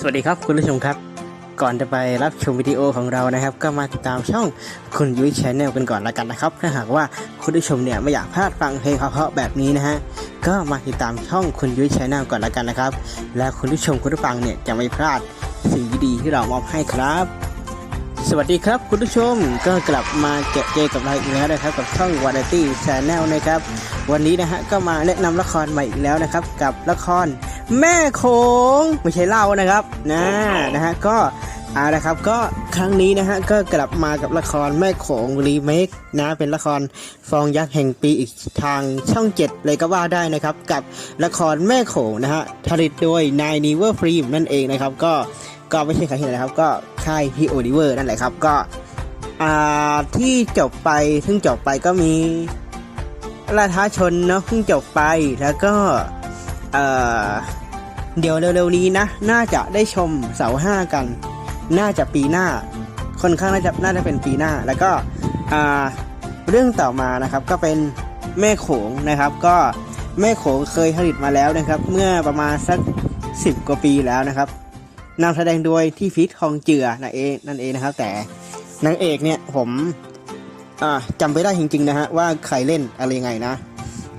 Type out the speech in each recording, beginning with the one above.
สวัสดีครับคุณผู้ชมครับ ก่อนจะไปรับชมวิดีโอของเรานะครับ ก็มาติดตามช่องคุณยุ้ยชแนลกันก่อนละกันนะครับ ถ้าหากว่าคุณผู้ชมเนี่ยไม่อยากพลาดฟังเพลงเพราะๆแบบนี้นะฮะก็มาติดตามช่องคุณยุ้ยชแนลก่อนละกันนะครับ และคุณผู้ชมคุณผู้ฟังเนี่ยจะไม่พลาดสิ่งดีๆที่เรามอบให้ครับ สวัสดีครับคุณผู้ชมก็กลับมาเจอเจอกับเราอีกแล้วนะครับ กับช่อง v a r i e t y Channel นะครับ วันนี้นะฮะก็มาแนะนำละครใหม่อีกแล้วนะครับ กับละคร แม่โขงไม่ใช่เล่านะครับนะนะฮะก็อ่านะครับก็ครั้งนี้นะฮะก็กลับมากับละครแม่โขงรีเมคนะเป็นละครฟองยักษ์แห่งปีอีกทางช่องเจ็ดเลยก็ว่าได้นะครับ กับละครแม่โขงนะฮะผลิตโดยนายนิเวอร์ฟรีมนั่นเองนะครับ ก็ก็ไม่ใช่ใครที่ไหนนะครับ ก็ค่ายพี่โอลิเวอร์นั่นแหละครับก็อ่าที่จบไปซึ่งจบไปก็มีราท้าชนเนาะเพิ่งจบไปแล้วก็เอ่อ เดี๋ยวเร็วๆนี้นะ น่าจะได้ชมเสาห้ากัน น่าจะปีหน้า ค่อนข้างน่าจะน่าจะเป็นปีหน้า แล้วก็เรื่องต่อมานะครับก็เป็นแม่โขงนะครับ ก็แม่โขงเคยผลิตมาแล้วนะครับ เมื่อประมาณสักสิบกว่าปีแล้วนะครับนำแสดงโดยที่ฟิตทองเจือนั่นเองนั่นเองนะครับ แต่นางเอกเนี่ยผมจำไม่ได้จริงๆนะฮะว่าใครเล่นอะไรยังไงนะ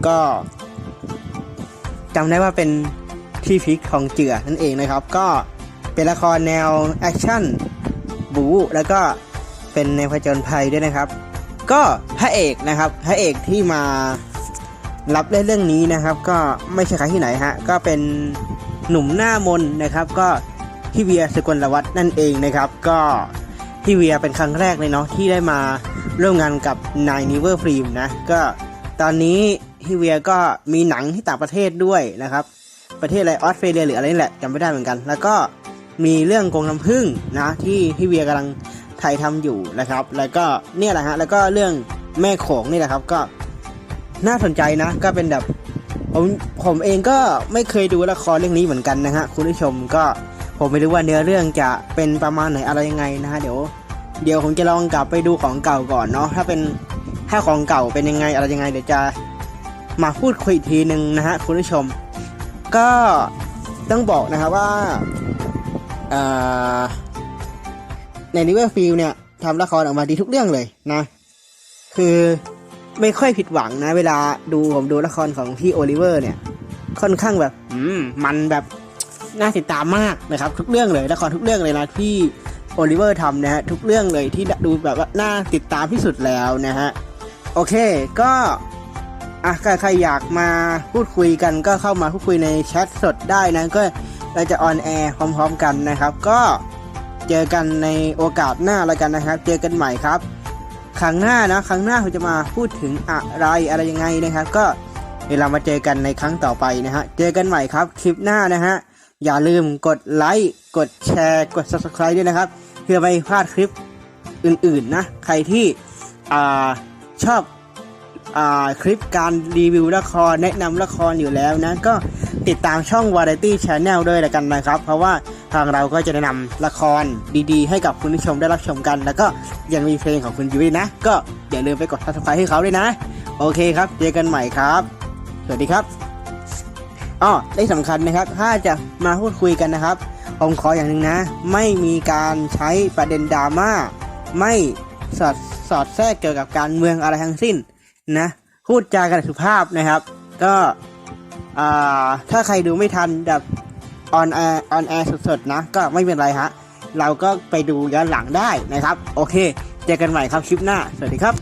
ก็จำได้ว่าเป็น ที่พิกทองเจือนั่นเองนะครับ ก็เป็นละครแนวแอคชั่นบู๊แล้วก็เป็นแนวผจญภัยด้วยนะครับ ก็พระเอกนะครับพระเอกที่มารับเล่นเรื่องนี้นะครับ ก็ไม่ใช่ใครที่ไหนฮะก็เป็นหนุ่มหน้ามนนะครับ ก็พี่เวียสกลวัฒน์นั่นเองนะครับ ก็พี่เวียเป็นครั้งแรกเลยเนาะที่ได้มาร่วมงานกับนายนิเวอร์ฟิล์มนะก็ตอนนี้ฮิเวียก็มีหนังที่ต่างประเทศด้วยนะครับ ประเทศอะไรออสเตรเลียหรืออะไรนี่แหละจำไม่ได้เหมือนกัน แล้วก็มีเรื่องกงน้ำผึ้งนะที่ฮิเวียกำลังถ่ายทำอยู่นะครับ แล้วก็เนี่ยแหละฮะแล้วก็เรื่องแม่โขงนี่แหละครับก็น่าสนใจนะก็เป็นแบบผมผมเองก็ไม่เคยดูละครเรื่องนี้เหมือนกันนะฮะคุณผู้ชมก็ผมไม่รู้ว่าเนื้อเรื่องจะเป็นประมาณไหนอะไรยังไงนะฮะเดี๋ยว เดี๋ยวผมจะลองกลับไปดูของเก่าก่อนเนาะถ้าเป็นถ้าของเก่าเป็นยังไงอะไรยังไง เดี๋ยวจะมาพูดคุยทีหนึ่งนะฮะคุณผู้ชม ก็ต้องบอกนะครับว่าในนิเวอร์ฟิลเนี่ยทำละครออกมาดีทุกเรื่องเลยนะ คือไม่ค่อยผิดหวังนะ เวลาดูผมดูละครของพี่โอลิเวอร์เนี่ย ค่อนข้างแบบมมันแบบน่าติดตามมากนะครับ ทุกเรื่องเลยละครทุกเรื่องเลยนะที่โอลิเวอร์ทำนะฮะทุกเรื่องเลยที่ดูแบบว่าน่าติดตามที่สุดแล้วนะฮะโอเคก็ อะใครใครอยากมาพูดคุยกันก็เข้ามาพูดคุยในแชทสดได้นะก็เราจะออนแอร์พร้อมๆกันนะครับ ก็เจอกันในโอกาสหน้าแล้วกันนะครับ เจอกันใหม่ครับ ครั้งหน้านะครั้งหน้าผมจะมาพูดถึงอะไรอะไรยังไงนะครับ ก็เวลามาเจอกันในครั้งต่อไปนะฮะเจอกันใหม่ครับคลิปหน้านะฮะอย่าลืมกดไลค์กดแชร์ กด subscribe ด้วยนะครับ เพื่อไม่พลาดคลิปอื่นๆนะ ใครที่อ่าชอบ คลิปการรีวิวละครแนะนำละครอยู่แล้วนะก็ติดตามช่อง Variety Channel ด้วยละกันนะครับ เพราะว่าทางเราก็จะแนะนำละครดีๆ ให้กับคุณผู้ชมได้รับชมกัน แล้วก็ยังมีเพลงของคุณยุ้ยนะ ก็อย่าลืมไปกด subscribe ให้เขาด้วยนะ โอเคครับเจอกันใหม่ครับ สวัสดีครับอ้อได้สำคัญนะครับ ถ้าจะมาพูดคุยกันนะครับผมขออย่างหนึ่งนะ ไม่มีการใช้ประเด็นดราม่าไม่สอดสอดแทรกเกี่ยวกับการเมืองอะไรทั้งสิ้น นะ พูดจากันสุภาพนะครับ ก็ถ้าใครดูไม่ทันแบบออนแอร์ออนแอร์สดๆนะ ก็ไม่เป็นไรฮะ เราก็ไปดูย้อนหลังได้นะครับ โอเค เจอกันใหม่ครับคลิปหน้า สวัสดีครับ